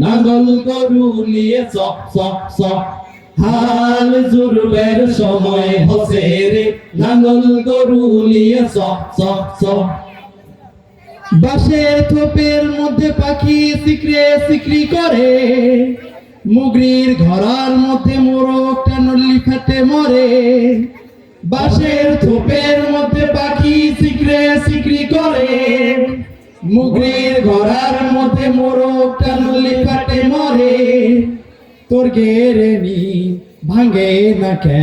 নাঙ্গল গরু নিয়ে চ চ চ হাল জুরবের সময় হসে রে। নাঙ্গল গরু নিয়ে চ চ চ বাঁশের থোপের মধ্যে পাখি সিকরে সিকরি করে। মুগরির ঘরার মধ্যে মোরগটা নল্লি ফেটে মরে। বাঁশের থোপের মধ্যে পাখি সিকরে সিকরি করে। মুগরির ঘরার মধ্যে মোরগটা নল্লি কাটে মরে। তোর গেরে নি ভাঙে না কে?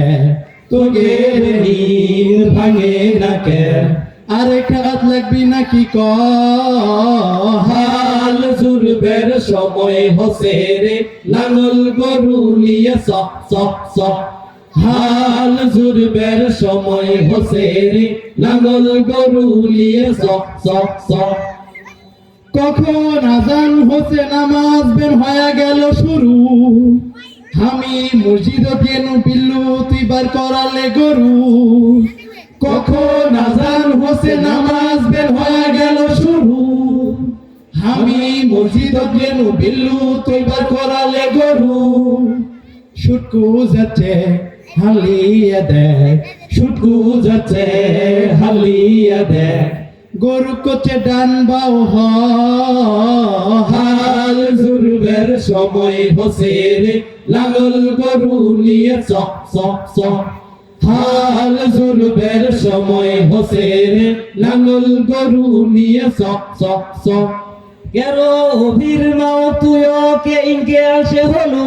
তোর গেরে নি ভাঙে না কে? আরে খারাপ লাগবি নাকি ক হাল জুরবের সময় হসে রে, লাঙল গরু নিয়ে চ চ চ হাল জুরবের সময় হসে রে নাঙ্গল গরু নিয়ে চ চ চ কখন আজান হচ্ছে নামাজ বের হয়ে গেল শুরু? আমি মসজিদ কেন বিল্লু? তুই বার করালে গরু। কখন আজান হচ্ছে নামাজ বের হয়ে গেল শুরু? আমি মসজিদ কেন বিল্লু? তুই বার করালে গরু। শুটকু যাচ্ছে, হালিয়া দেখ শুটকু যাচ্ছে, হালিয়া দেখ গরু কোচে ডান বাউ হাল। জুরবের সময় হসে রে নাঙ্গল গরু নিয়ে চ চ চ হাল জুরবের সময় হসে রে নাঙ্গল গরু নিয়ে চ চ চ কেরো অভির মাও তুইও কে ইনকে আসে হলো?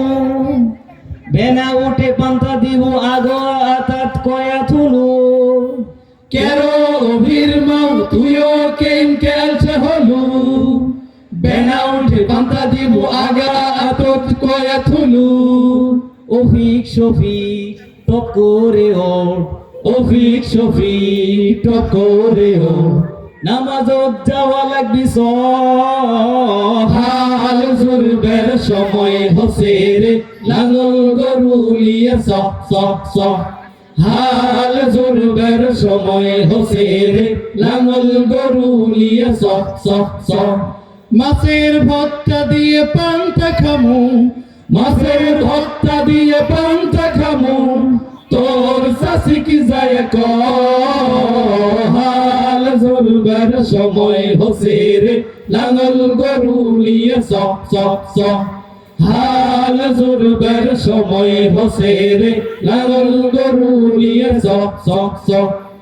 বেনা উঠে পান্তা দিব আগো আতাত কয়া থুলু কেরো তুইও কেন কেলছে হলু। বেনা উঠে বান্তা দিব আগা আতত কয়া থুলু। অফিক শফিক টপ করে ওঠ অফিক শফিক টকরে ও। নামাজত যাওয়া লাগবি হাল জুরবের সময় হসে রে নাঙ্গল গরু নিয়ে চ চ চ হাল জুরবের সময় হসে রে নাঙ্গল গরু নিয়ে চ চ চ মাছের ভত্তা দিয়ে পান্তা খামু, মাছের ভত্তা দিয়ে পান্তা খামু। তোর শাসি কি যায় ক? হাল জুরবের সময় হসে রে নাঙ্গল গরু নিয়ে চ চ চ হাল জুরবের সময় হসে রে নাঙ্গল গরু নিয়ে চ চ চ